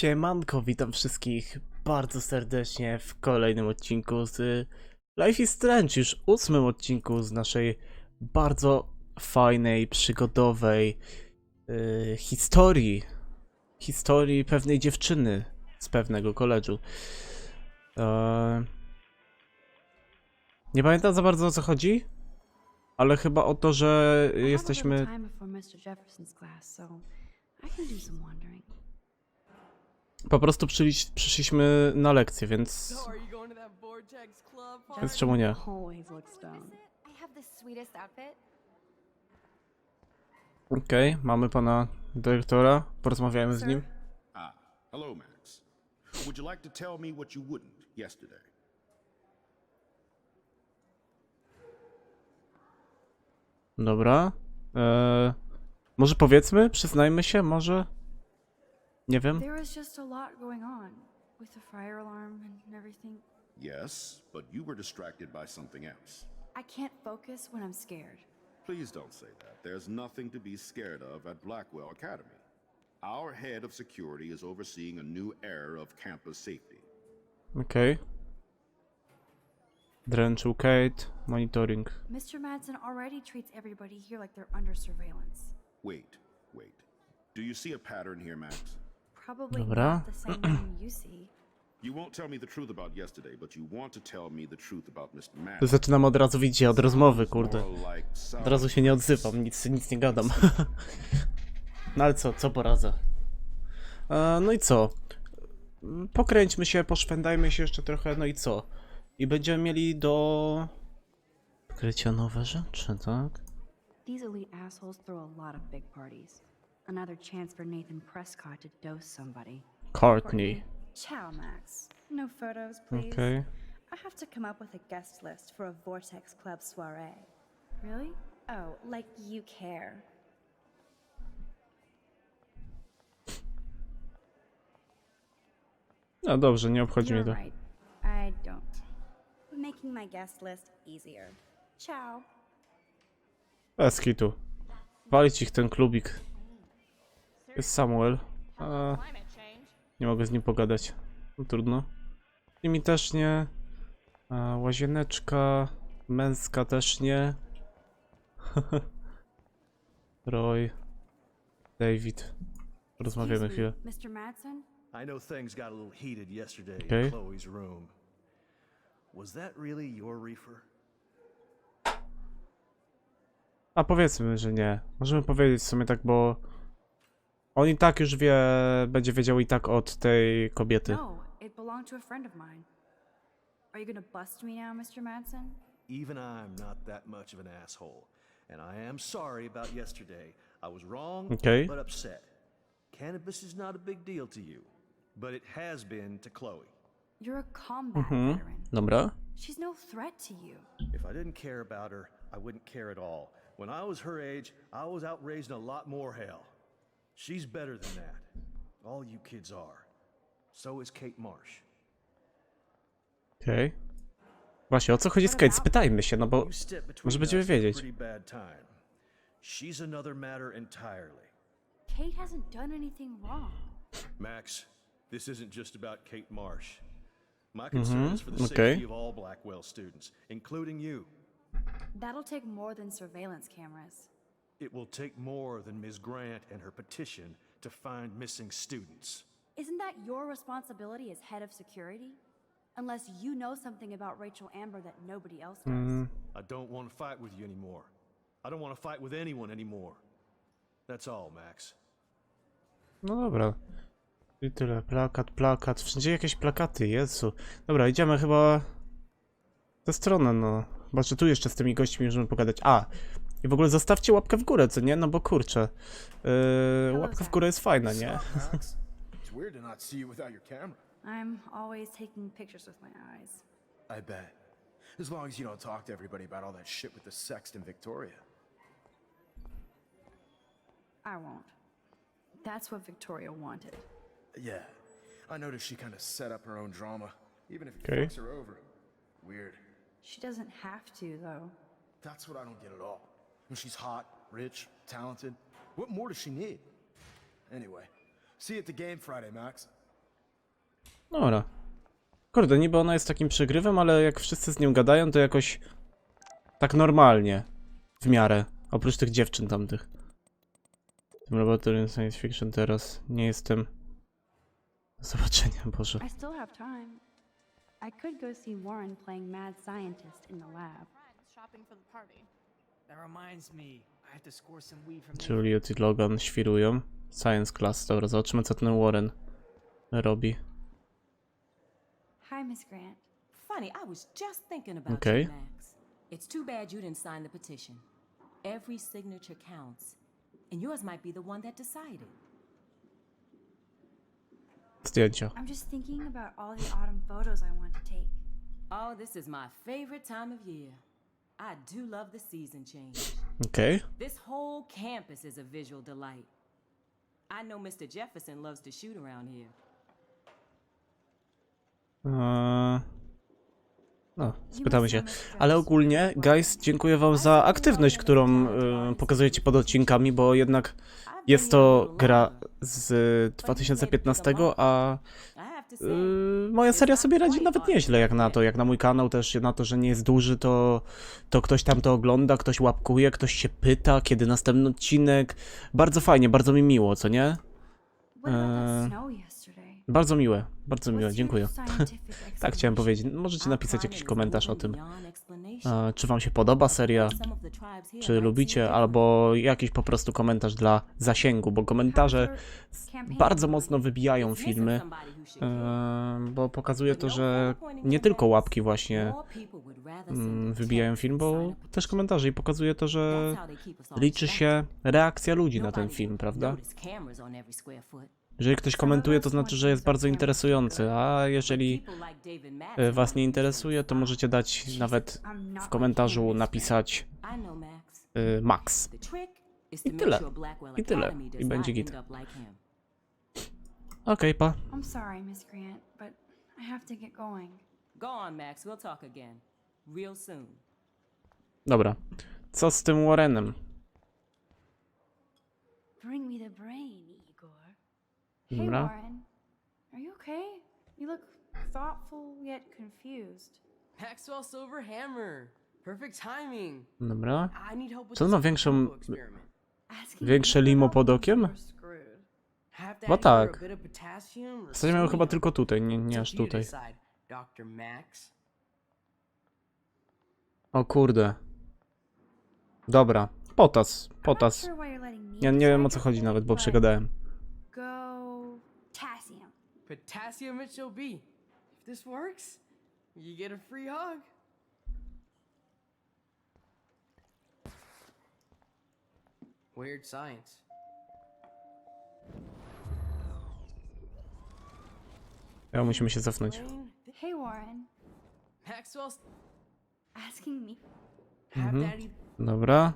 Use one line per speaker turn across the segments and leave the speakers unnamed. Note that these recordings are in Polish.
Siemanko, witam wszystkich bardzo serdecznie w kolejnym odcinku z Life is Strange, już ósmym odcinku z naszej bardzo fajnej, przygodowej yy, historii. Historii pewnej dziewczyny z pewnego koledżu. Eee, nie pamiętam za bardzo o co chodzi, ale chyba o to, że jesteśmy...
I can do some wandering.
Po prostu przyli- przyszliśmy na lekcję, więc... Więc czemu nie? Okej, mamy pana dyrektora, porozmawiajmy z nim.
Ah, hello, Max. Would you like to tell me what you wouldn't yesterday?
Dobra. Eee, może powiedzmy, przyznajmy się, może? Nie wiem.
There was just a lot going on with the fire alarm and everything.
Yes, but you were distracted by something else.
I can't focus when I'm scared.
Please don't say that. There's nothing to be scared of at Blackwell Academy. Our head of security is overseeing a new era of campus safety.
Okay. Dręczył Kate, monitoring.
Mr. Madsen already treats everybody here like they're under surveillance.
Wait, wait. Do you see a pattern here, Max?
Probably
Dobra.
not the same one you see.
You won't tell me the truth about yesterday, but you want to tell me the truth about Mr.
To
Madden.
zaczynam od razu widzieć od rozmowy, kurde.
More like
Od razu się nie odzywam, nic, nic nie gadam. No ale co, co poradzę? E, no i co? Pokręćmy się, poszwędajmy się jeszcze trochę, no i co? I będziemy mieli do... Krycia nowe rzeczy, tak?
These elite assholes throw a lot of big parties. Another chance for Nathan Prescott to dose somebody.
Courtney.
Ciao, Max. No photos, please.
Okay.
I have to come up with a guest list for a Vortex Club soiree.
Really?
Oh, like you care.
No dobrze, nie obchodzi mnie
You're
to.
right. I don't. Making my guest list easier. Ciao.
Bez kitu. Walić ich ten klubik. Jest Samuel. A, nie mogę z nim pogadać. No trudno. Z nimi też nie. A, łazieneczka. Męska też nie. Roy. David. Rozmawiamy chwilę.
me, Mr. Madsen?
I know things got a little heated yesterday
Okay.
in Chloe's room. Was that really your reefer?
A powiedzmy, że nie. Możemy powiedzieć w sumie tak, bo on i tak już wie, będzie wiedział i tak od tej kobiety.
No, it belonged to a friend of mine. Are you gonna bust me now, Mr. Madsen?
Even I'm not that much of an asshole. And I am sorry about yesterday. I was wrong,
Okay.
but upset. Cannabis is not a big deal to you, but it has been to Chloe.
You're a combat
Mhm.
veteran.
Dobra.
She's no threat to you.
If I didn't care about her, I wouldn't care at all. When I was her age, I was out raising a lot more hell. She's better than that. All you kids are. So is Kate Marsh.
Okej. Właśnie, o co chodzi z Kate? Spytajmy się, no bo...
You step between
Może będziemy
us at a
wiedzieć.
Pretty bad time. She's another matter entirely.
Kate hasn't done anything wrong.
Max, this isn't just about Kate Marsh. My concern is for the mm-hmm.
okay.
safety of all Blackwell students, including you.
That'll take more than surveillance cameras.
It will take more than Ms. Grant and her petition to find missing students.
Isn't that your responsibility as head of security? Unless you know something about Rachel Amber that nobody else does.
I don't want to fight with you anymore. I don't want to fight with anyone anymore. That's all, Max.
No dobra. I tyle. Plakat, plakat. Wszędzie jakieś plakaty, Jezu. Dobra, idziemy chyba... tę stronę, no. Chyba, że tu jeszcze z tymi gośćmi możemy pogadać. A! I w ogóle zostawcie łapkę w górę, co nie? No bo kurczę. Yy, łapka w górę jest fajna, nie?
Max? It's weird to not see you without your camera.
I'm always taking pictures with my eyes.
I bet. As long as you don't talk to everybody about all that shit with the sext in Victoria.
I won't. That's what Victoria wanted.
Yeah. I noticed she kind of set up her own drama, even if it
Okay.
fucks her over. Weird.
She doesn't have to, though.
That's what I don't get at all. When she's hot, rich, talented, what more does she need? Anyway, see you at the game Friday, Max.
Dobra. Kurde, niby ona jest takim przegrywem, ale jak wszyscy z nią gadają, to jakoś tak normalnie. W miarę. Oprócz tych dziewczyn tamtych. Tym laboratorium science fiction teraz nie jestem. Do zobaczenia, Boże.
I still have time. I could go see Warren playing mad scientist in the lab.
Shopping for the party.
Juliet i Logan świrują. Science class. Dobra, zobaczymy co ten Warren robi.
Hi, Miss Grant.
Funny, I was just thinking about
Okay.
you, Max. It's too bad you didn't sign the petition. Every signature counts, and yours might be the one that decided.
Zdjęcia.
I'm just thinking about all the autumn photos I want to take.
Oh, this is my favorite time of year. I do love the season change.
Okej.
This whole campus is a visual delight. I know Mr. Jefferson loves to shoot around here.
Eee, No, spytamy się. Ale ogólnie, guys, dziękuję wam za aktywność, którą e, pokazujecie pod odcinkami, bo jednak jest to gra z 2015, a E, moja seria sobie radzi nawet nieźle jak na to, jak na mój kanał też, na to, że nie jest duży, to, to ktoś tam to ogląda, ktoś łapkuje, ktoś się pyta, kiedy następny odcinek. Bardzo fajnie, bardzo mi miło, co nie?
Yesterday?
Bardzo miłe, bardzo miłe, dziękuję. Tak chciałem powiedzieć. Możecie napisać jakiś komentarz o tym. Czy wam się podoba seria? Czy lubicie, albo jakiś po prostu komentarz dla zasięgu, bo komentarze bardzo mocno wybijają filmy, e, bo pokazuje to, że nie tylko łapki właśnie mm, wybijają film, bo też komentarze i pokazuje to, że liczy się reakcja ludzi na ten film, prawda? Jeżeli ktoś komentuje, to znaczy, że jest bardzo interesujący, a jeżeli e, was nie interesuje, to możecie dać nawet w komentarzu napisać
Max.
e, max. I tyle. I tyle. I będzie git. Okej, pa.
I'm sorry, Miss Grant, but I have to get going.
Go on, Max. We'll talk again. Real soon.
Dobra. Co z tym Warrenem?
Bring me the brain. Hey,
Dobra.
Warren. Are you okay? You look thoughtful yet confused.
Maxwell Silver Hammer. Perfect timing.
Dobra.
I need help with
Co on
this
ma większą-
combo experiment.
Asking
Większe limo pod okiem?
we're screwed.
Have to
No
add either
tak.
bit of potassium or
W zasadzie miał chyba tylko tutaj, nie, nie aż
up to you to
tutaj.
decide, Dr. Max.
O kurde. Dobra. Potas, potas.
sure why you're letting me
Ja nie wiem o co
this
chodzi nawet, bo
but
przegadałem.
Go potassium.
Potassium it shall be. If this works, you get a free hug. Weird science.
Ja musimy się cofnąć.
Plain,
Hey, Warren.
Maxwell's
Asking me.
have
Mhm.
daddy.
Dobra.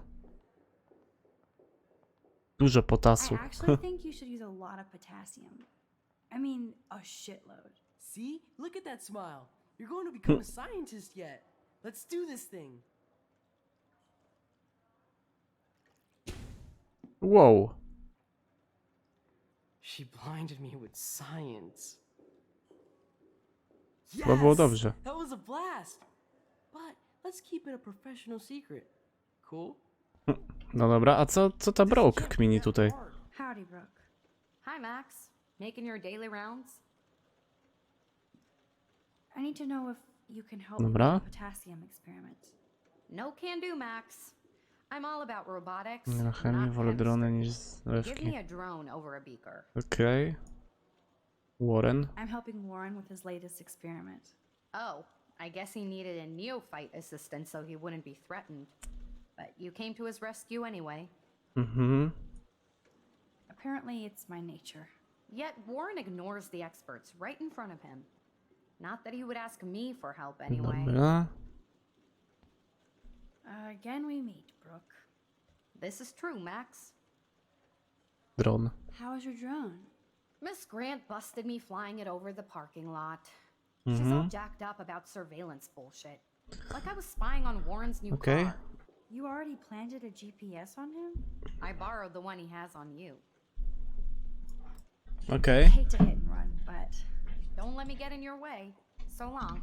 Dużo
I
potasu.
actually think you should use a lot of potassium. I mean, a shitload.
See? Look at that smile. You're going to become a hmm. scientist yet. Let's do this thing.
Whoa.
She blinded me with science.
Chyba było dobrze.
That was a blast. But let's keep it a professional secret. Cool? Hmm.
No dobra, a co, co ta Broke kmini tutaj?
Howdy, Brooke.
Hi, Max. Making your daily rounds?
I need to know if you can help me
Dobra.
with the potassium experiment.
No can do, Max. I'm all about robotics.
Na chemię
not
wolę drony
chemistry.
niż
Give
zlewki.
me a drone over a beaker.
Okej. Warren.
I'm helping Warren with his latest experiment.
Oh, I guess he needed a neophyte assistant so he wouldn't be threatened. But you came to his rescue anyway.
Mhm.
Apparently, it's my nature.
Yet Warren ignores the experts right in front of him. Not that he would ask me for help anyway.
Dobra.
Again, we meet, Brooke.
This is true, Max.
Dron.
How's your drone?
Miss Grant busted me flying it over the parking lot. She's all
Mhm.
jacked up about surveillance bullshit. Like I was spying on Warren's new
Okay.
car.
You already planted a GPS on him?
I borrowed the one he has on you.
Okej.
I hate to hit and run, but
Don't Don't let me get in your way. So long.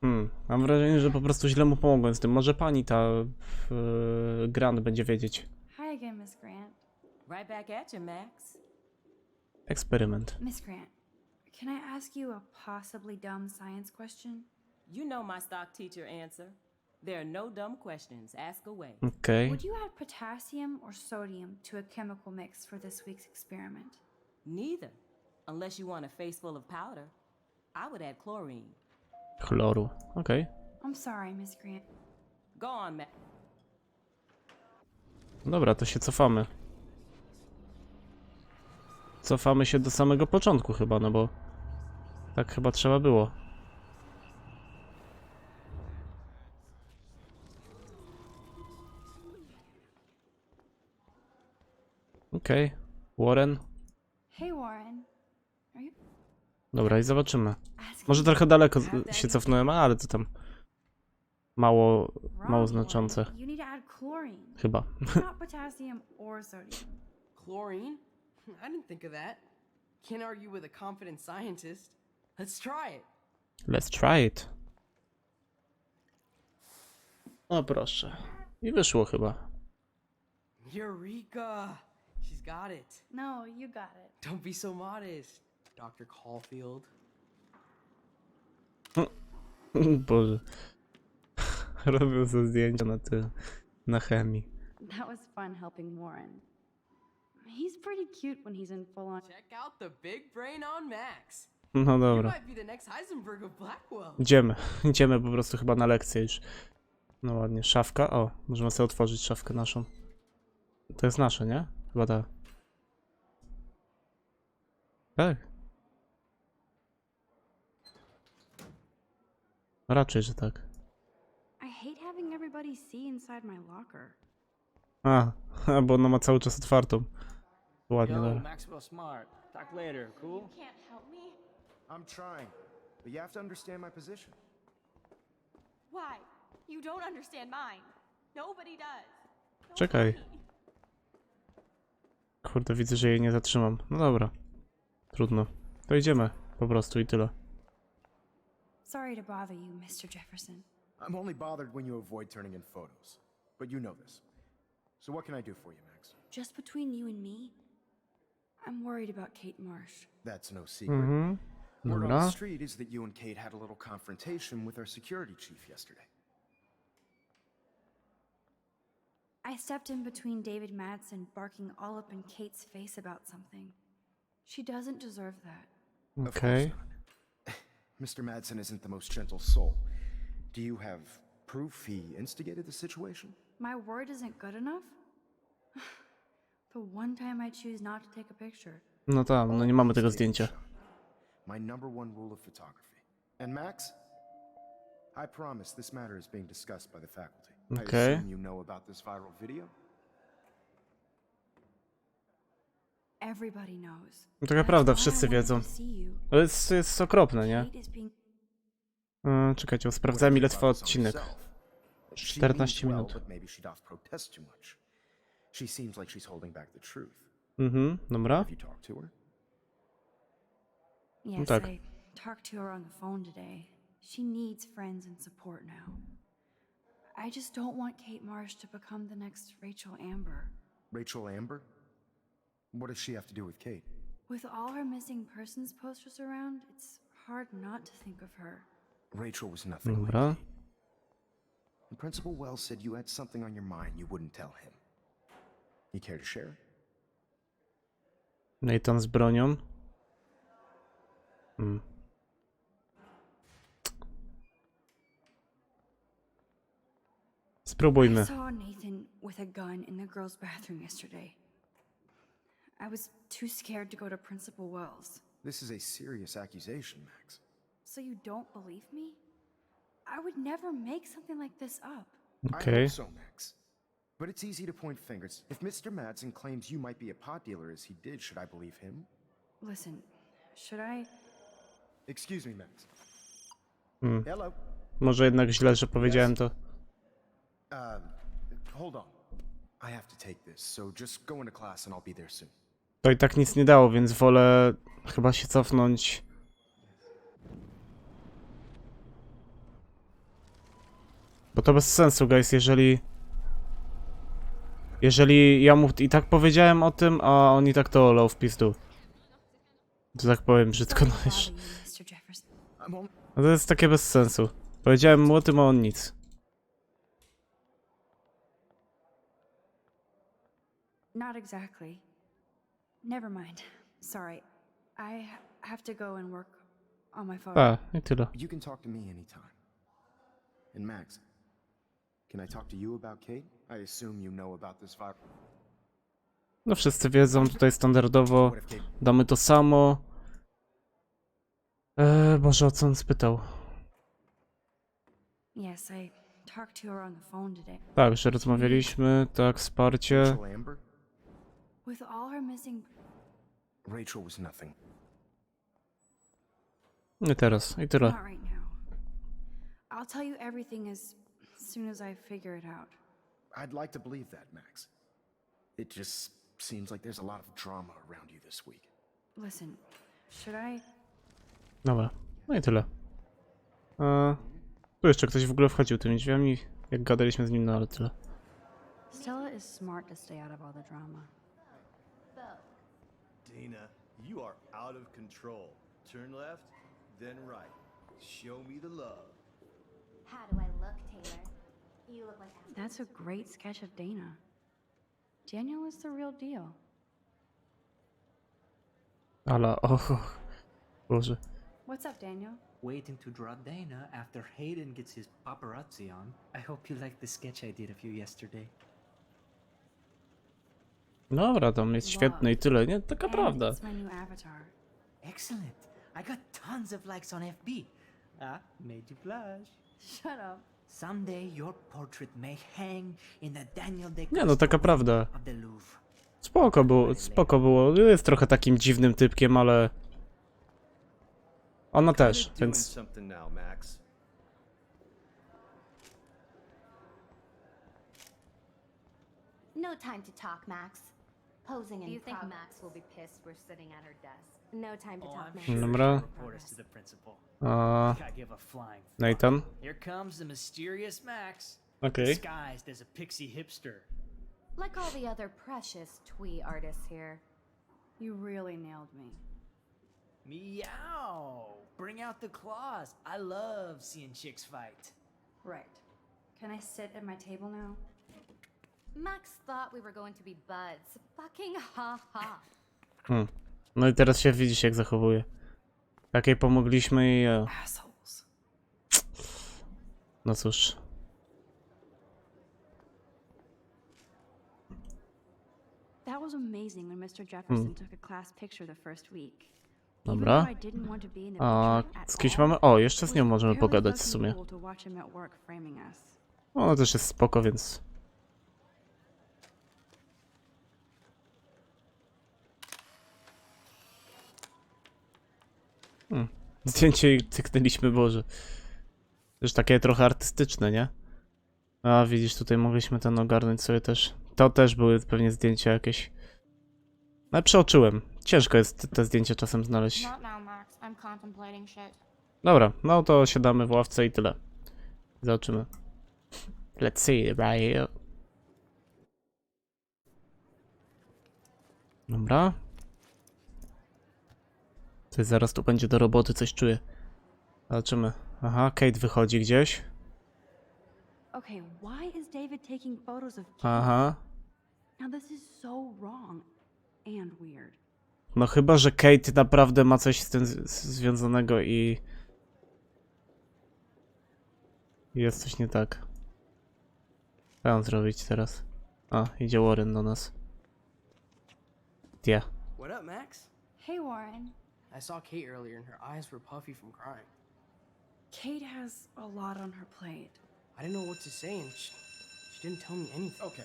Hmm, mam wrażenie, że po prostu źle mu pomogłem z tym. Może pani ta w, Grant będzie wiedzieć.
Hi again, Miss Grant.
Right back at you, Max.
Eksperyment.
Miss Grant, can I ask you a possibly dumb science question?
You know my stock teacher answer. There are no dumb questions. Ask away.
Okej.
Would you add potassium or sodium to a chemical mix for this week's experiment?
Neither. Unless you want a face full of powder. I would add chlorine.
Chloru. Okej.
I'm sorry, Miss Grant.
Go on, Max.
Dobra, to się cofamy. Cofamy się do samego początku chyba, no bo tak chyba trzeba było. Okej. Warren.
Hey, Warren.
Dobra, i zobaczymy. Może trochę daleko z- się cofnąłem, ale to tam mało, mało znaczące.
Warren. You need to add chlorine,
Chyba.
not potassium or sodium.
Chlorine? I didn't think of that. Can't argue with a confident scientist. Let's try it.
Let's try it. O proszę. I wyszło chyba.
Eureka! She's got it.
No, you got it.
Don't be so modest, Dr. Caulfield.
Boże. Robią sobie zdjęcia na tym, na chemii.
That was fun helping Warren. He's pretty cute when he's in full on.
Check out the big brain on Max.
No
You
dobra.
might be the next Heisenberg of Blackwell.
Idziemy. Idziemy po prostu chyba na lekcję już. No ładnie. Szafka. O, możemy sobie otworzyć szafkę naszą. To jest nasze, nie? Chyba tak. Tak. Raczej, że tak.
I hate having everybody see inside my locker.
A, bo ona ma cały czas otwartą. Ładnie,
Yo,
dobra.
Maxwell Smart. Talk later, cool?
Can't help me? I'm trying, but you have to understand my position.
Why? You don't understand mine. Nobody does.
Czekaj. Kurde, widzę, że jej nie zatrzymam. No dobra. Trudno. To idziemy. Po prostu i tyle.
Sorry to bother you, Mr. Jefferson.
I'm only bothered when you avoid turning in photos. But you know this. So what can I do for you, Max?
Just between you and me, I'm worried about Kate Marsh.
That's no secret.
Mhm.
Word on the
Dobra.
street is that you and Kate had a little confrontation with our security chief yesterday.
I stepped in between David Madsen barking all up in Kate's face about something. She doesn't deserve that.
Of
Okej.
course not. Mr. Madsen isn't the most gentle soul. Do you have proof he instigated the situation?
My word isn't good enough? the one time I choose not to take a picture.
No tam, no nie mamy tego
Always stay
zdjęcia.
shot. My number one rule of photography. And Max, I promise this matter is being discussed by the faculty.
Okay.
you know about this viral video?
Everybody knows.
No taka prawda, wszyscy wiedzą. Ale jest, jest okropne, nie? Yy, czekajcie, bo sprawdzałem ile trwa odcinek.
brought this on herself. She
14
means
minut.
She seems like she's holding back the truth.
Mhm, dobra.
Yes,
tak.
I talked to her on the phone today. She needs friends and support now. I just don't want Kate Marsh to become the next Rachel Amber.
Rachel Amber? What does she have to do with Kate?
With all her missing persons posters around, it's hard not to think of her.
Rachel was nothing like
Dobra.
Kate. And Principal Wells said you had something on your mind you wouldn't tell him. You care to share?
Nathan z bronią. Hmm. Spróbujmy.
saw Nathan with a gun in the girls' bathroom yesterday. I was too scared to go to Principal Wells.
This is a serious accusation, Max.
So you don't believe me? I would never make something like this up.
I
Okej.
hope so, Max. But it's easy to point fingers. If Mr. Madsen claims you might be a pot dealer as he did, should I believe him?
Listen, should I?
Excuse me, Max.
Hmm.
Hello.
Może jednak źle, że powiedziałem to.
Um, hold on. I have to take this, so just go into class and I'll be there soon.
To i tak nic nie dało, więc wolę chyba się cofnąć. Bo to bez sensu, guys, jeżeli... Jeżeli ja mu i tak powiedziałem o tym, a on i tak to olał w pizdu. To tak powiem brzydko, no już. No to jest takie bez sensu. Powiedziałem mu o tym, a on nic.
Not exactly. Never mind. Sorry. I ha- have to go and work on my photo.
A, i tyle.
You can talk to me anytime. And Max, can I talk to you about Kate? I assume you know about this virus.
No wszyscy wiedzą, tutaj standardowo damy to samo. Eee, Boże, o co on spytał?
Yes, I talked to her on the phone today.
Tak, że rozmawialiśmy, tak, wsparcie.
Rachel Amber?
With all her missing
Rachel was nothing.
Nie teraz, i tyle.
Not right now. I'll tell you everything as soon as I figure it out.
I'd like to believe that, Max. It just seems like there's a lot of drama around you this week.
Listen, should I?
Dobra, no i tyle. Eee, tu jeszcze ktoś w ogóle wchodził tymi drzwiami, jak gadaliśmy z nim, no ale tyle.
Stella is smart to stay out of all the drama.
Dana, you are out of control. Turn left, then right. Show me the love.
How do I look, Taylor? You look like
That's a great sketch of Dana. Daniel is the real deal.
Ale, och, och. Boże.
What's up, Daniel?
Waiting to draw Dana after Hayden gets his paparazzi on. I hope you like the sketch I did of you yesterday.
Dobra, tam jest świetny i tyle, nie? Taka prawda.
It's my new avatar.
Excellent. I got tons of likes on FB. Ah, made you blush.
Shut up.
Someday your portrait may hang in the Daniel Day
Nie no, taka prawda.
of the Louvre.
Spoko było, spoko było. Jest trochę takim dziwnym typkiem, ale... Ona też,
Doing
więc...
something now, Max.
No time to talk, Max. Posing
Do
in
you think
prog-
Max will be pissed we're sitting at her desk?
No time to
Oh,
talk, Max.
sure
Dobra.
report us to the principal.
Uh, a,
I give a flying.
Nathan?
Here comes the mysterious Max,
Okej.
disguised as a pixie hipster.
Like all the other precious twee artists here.
You really nailed me.
Meow! Bring out the claws. I love seeing chicks fight.
Right. Can I sit at my table now?
Max thought we were going to be buds. Fucking ha ha.
Hmm. No i teraz się widzisz, jak zachowuje. Takiej pomogliśmy i... e,
Assholes.
No cóż.
That was amazing when Mr. Jefferson took a class picture the first week. Even
Dobra.
though I didn't want to be in the
A
picture at
z kimś
all,
mamy... O, jeszcze z nią
was
możemy pogadać w sumie.
cool to watch him at work framing us.
Ona też jest spoko, więc... Hmm. Zdjęcie cyknęliśmy, Boże. Też takie trochę artystyczne, nie? A widzisz, tutaj mogliśmy ten ogarnąć sobie też. To też były pewnie zdjęcia jakieś. Ale przeoczyłem. Ciężko jest te zdjęcia czasem znaleźć. Dobra, no to siadamy w ławce i tyle. Zobaczymy. Let's see, right here. Dobra. Coś zaraz tu będzie do roboty, coś czuję. Zobaczymy. Aha, Kate wychodzi gdzieś.
Okay, why is David taking photos of Kate?
Aha.
Now this is so wrong and weird.
No chyba, że Kate naprawdę ma coś z tym z- związanego i... Jest coś nie tak. Co mam zrobić teraz? A, idzie Warren do nas. Yeah.
What up, Max?
Hey, Warren.
I saw Kate earlier and her eyes were puffy from crying.
Kate has a lot on her plate.
I didn't know what to say and she, she didn't tell me anything.
Okay,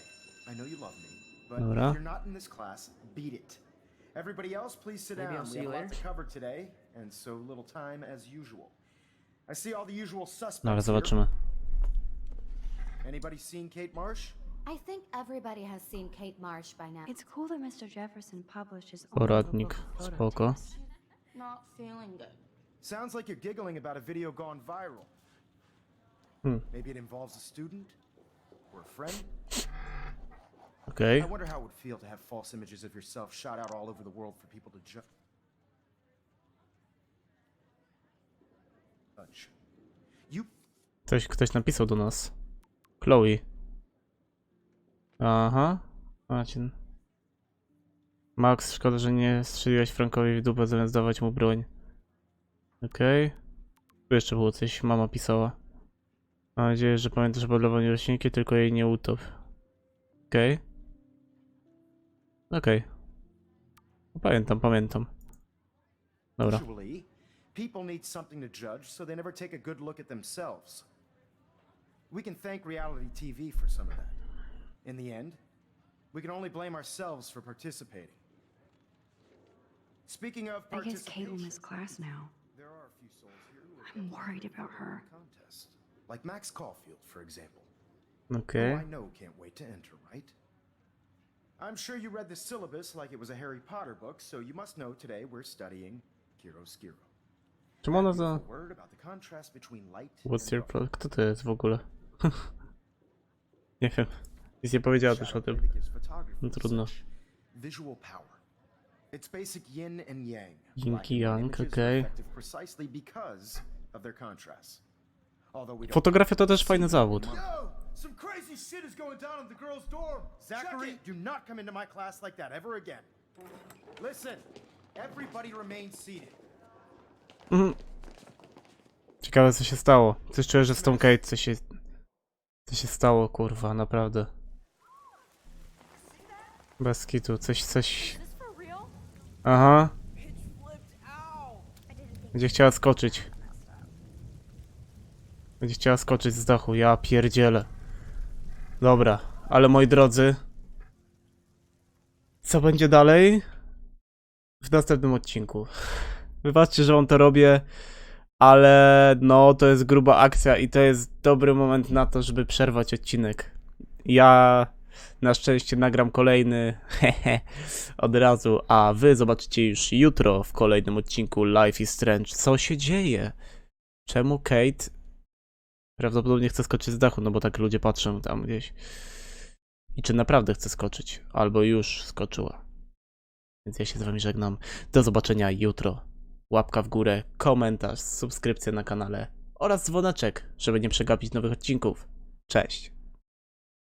I know you love me, but
Dobra.
if you're not in this class, beat it. Everybody else, please sit
Maybe
down.
I'll
we
see
have
you
a lot to cover today, and so little time as usual. I see all the usual suspects
No ale
here.
zobaczymy.
Anybody seen Kate Marsh?
I think everybody has seen Kate Marsh by now.
It's cool that Mr. Jefferson published his own
Poradnik,
little book of photo
spoko.
Tips.
feeling good.
Sounds like you're giggling about a video gone viral.
Hmm.
Maybe it involves a student? Or a friend?
Okay.
I wonder how it would feel to have false images of yourself shot out all over the world for people to ju- judge. You
Ktoś, ktoś napisał do nas. Chloe. Aha. Marcin. Max, szkoda, że nie strzeliłeś Frankowi w dupę zamiast dawać mu broń. Okej. Tu jeszcze było coś, mama pisała. Mam nadzieję, że pamiętasz o podlewaniu roślinki, tylko jej nie utop. Okej. Okej. No, Pamiętam, pamiętam. Dobra.
People need something to judge, so they never take a good look at themselves. We can thank reality TV for some of that. In the end, we can only blame ourselves for participating. Speaking of
I guess
participation,
Caitlin is class now.
there are a few souls here who are
I'm worried about her.
contest, like Max Caulfield, for example.
Okay.
who I know can't wait to enter, right? I'm sure you read the syllabus like it was a Harry Potter book, so you must know today we're studying Kiroskiro.
Czemu ona za...
Word about the contrast between light
What's your
dark.
pro... Kto to jest w ogóle? nie wiem. Nic nie powiedziała też o tym.
play that gives photography
No trudno.
Visual power. It's basic yin and yang.
Yin
and
yang, okay.
effective precisely because of their contrast. Although we don't
Fotografia to też fajny zawód.
Some crazy shit is going down in the girls' dorm. Zachary, do not come into my class like that ever again. Listen, everybody remain seated.
Mhm. Ciekawe co się stało. Coś czuję, że z tą Kate coś się... Co się stało, kurwa, naprawdę. Bez kitu, coś, coś... Aha. Będzie chciała skoczyć. Będzie chciała skoczyć z dachu, ja pierdzielę. Dobra, ale moi drodzy... Co będzie dalej? W następnym odcinku. Wybaczcie, że wam to robię, ale no to jest gruba akcja i to jest dobry moment na to, żeby przerwać odcinek. Ja na szczęście nagram kolejny hehe, od razu, a wy zobaczycie już jutro w kolejnym odcinku Life is Strange. Co się dzieje? Czemu Kate prawdopodobnie chce skoczyć z dachu, no bo tak ludzie patrzą tam gdzieś. I czy naprawdę chce skoczyć? Albo już skoczyła. Więc ja się z wami żegnam. Do zobaczenia jutro. Łapka w górę, komentarz, subskrypcja na kanale oraz dzwoneczek, żeby nie przegapić nowych odcinków. Cześć!